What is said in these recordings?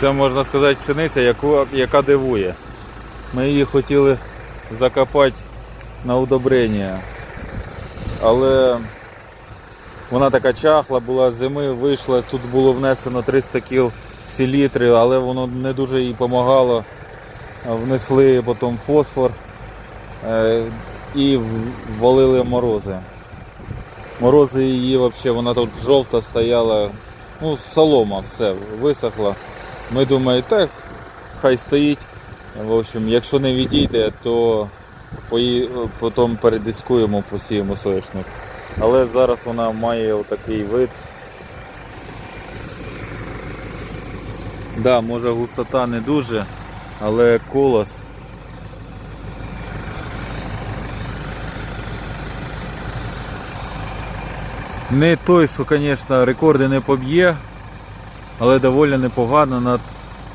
Це можна сказати пшениця, яку, яка дивує. Ми її хотіли закопати на удобрення. Але вона така чахла була з зими, вийшла, тут було внесено 300 кг селітри, але воно не дуже їй допомагало. Внесли потім фосфор е, і ввалили морози. Морози її взагалі, вона тут жовта стояла, ну солома, все, висохла. Ми думаємо, так, хай стоїть. В общем, якщо не відійде, то потім передискуємо, посіємо соняшник. Але зараз вона має отакий вид. Да, може густота не дуже, але колос. Не той, що, звісно, рекорди не поб'є, але доволі непогано на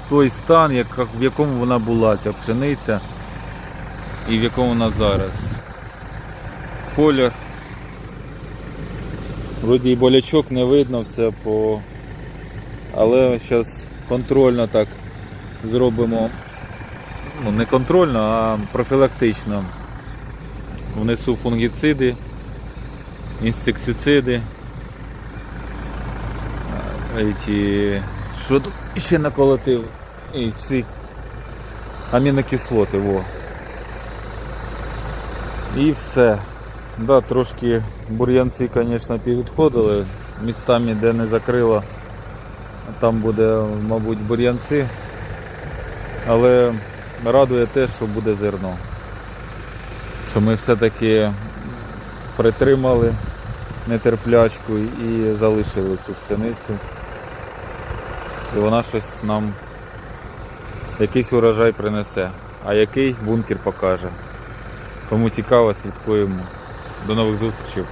той стан, як- в якому вона була, ця пшениця, і в якому вона зараз. Колір. Вроді і болячок не видно все по. Але зараз контрольно так зробимо. Ну, не контрольно, а профілактично. Внесу фунгіциди, інсектициди. Ці... Що тут ще наколотив? І ці амінокислоти, во. І все. Да, трошки бур'янці, звісно, підходили. Містами, де не закрило, там буде, мабуть, бур'янці. Але радує те, що буде зерно. Що ми все-таки притримали нетерплячку і залишили цю пшеницю. І вона щось нам якийсь урожай принесе. А який бункер покаже. Тому цікаво, слідкуємо. До нових зустрічей.